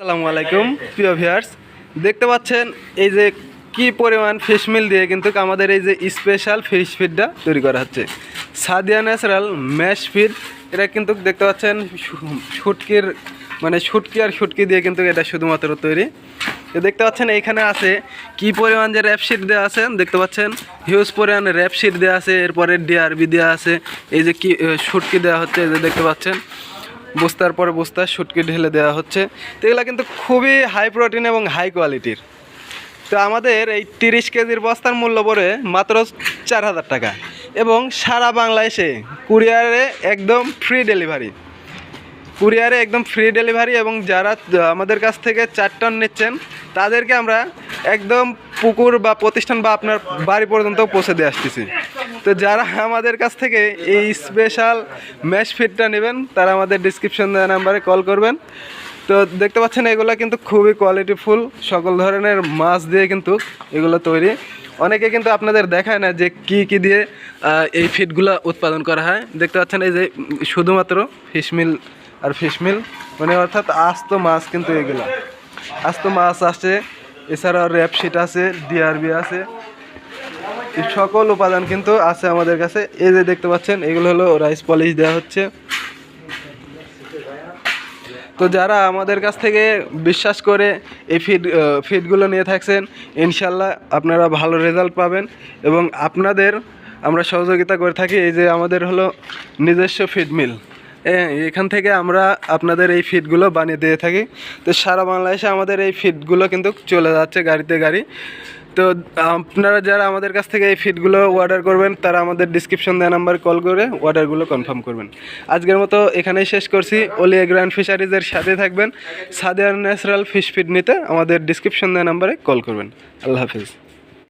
আসসালামু আলাইকুম, প্রিয় ভিউয়ার্স দেখতে পাচ্ছেন এই যে কি পরিমাণ ফিশ মিল দিয়ে কিন্তু আমাদের এই যে স্পেশাল ফিশ ফিডটা তৈরি করা হচ্ছে। সাদিয়া ন্যাচারাল ম্যাশ ফিড এটা কিন্তু দেখতে পাচ্ছেন শুটকির মানে শুটকি আর শুটকি দিয়ে কিন্তু এটা শুধুমাত্র তৈরি। দেখতে পাচ্ছেন এইখানে আছে কি পরিমাণ যে র্যাপ শিট দেওয়া আছে, দেখতে পাচ্ছেন হিউজ পরিমাণ র্যাপ শিট দেওয়া আছে, এরপরে ডিআরবি দেওয়া আছে, এই যে কি শুটকি দেওয়া হচ্ছে, এই যে দেখতে পাচ্ছেন। বস্তার পরে বস্তা শুটকি ঢেলে দেওয়া হচ্ছে। তো এগুলো কিন্তু খুবই হাই প্রোটিন এবং হাই কোয়ালিটির তো আমাদের এই তিরিশ কেজির বস্তার মূল্য পড়ে মাত্র চার হাজার টাকা। এবং সারা বাংলাদেশে কুরিয়ারে একদম ফ্রি ডেলিভারি কুরিয়ারে একদম ফ্রি ডেলিভারি এবং যারা আমাদের কাছ থেকে চার টন নিচ্ছেন, তাদেরকে আমরা একদম পুকুর বা প্রতিষ্ঠান বা আপনার বাড়ি পর্যন্ত পৌঁছে দিয়ে আসতেছি। তো যারা আমাদের কাছ থেকে এই স্পেশাল ম্যাশ ফিডটা নেবেন, তারা আমাদের ডিসক্রিপশন দেওয়া নাম্বারে কল করবেন। তো দেখতে পাচ্ছেন, এগুলো কিন্তু খুবই কোয়ালিটিফুল সকল ধরনের মাছ দিয়ে কিন্তু এগুলো তৈরি। অনেকে কিন্তু আপনাদের দেখায় না যে কি কি দিয়ে এই ফিডগুলো উৎপাদন করা হয়। দেখতে পাচ্ছেন, এই যে শুধুমাত্র ফিশমিল আর ফিশমিল মানে অর্থাৎ আস্ত মাছ কিন্তু এগুলো। আস্ত মাছ আছে এছাড়াও র্যাপশিট আছে ডিআরবি আছে। সকল উপাদান কিন্তু আছে আমাদের কাছে। এই যে দেখতে পাচ্ছেন, এগুলো হলো রাইস পলিশ দেওয়া হচ্ছে। তো যারা আমাদের কাছ থেকে বিশ্বাস করে এই ফিড ফিডগুলো নিয়ে থাকছেন, ইনশাল্লাহ আপনারা ভালো রেজাল্ট পাবেন এবং আপনাদের আমরা সহযোগিতা করে থাকি। এই যে আমাদের হলো নিজস্ব ফিড মিল এখান থেকে আমরা আপনাদের এই ফিডগুলো বানিয়ে দিয়ে থাকি। তো সারা বাংলাদেশে আমাদের এই ফিডগুলো কিন্তু চলে যাচ্ছে গাড়িতে গাড়ি। তো আপনারা যারা আমাদের কাছ থেকে এই ফিডগুলো অর্ডার করবেন, তারা আমাদের ডিসক্রিপশন দেওয়া নাম্বারে কল করে অর্ডারগুলো কনফার্ম করবেন। আজকের মতো এখানেই শেষ করছি। ওলিয়া গ্র্যান্ড ফিশারিজের সাথে থাকবেন। সাদিয়ার ন্যাচারাল ফিশ ফিড নিতে আমাদের ডিসক্রিপশন দেওয়া নাম্বারে কল করবেন। আল্লাহ হাফিজ।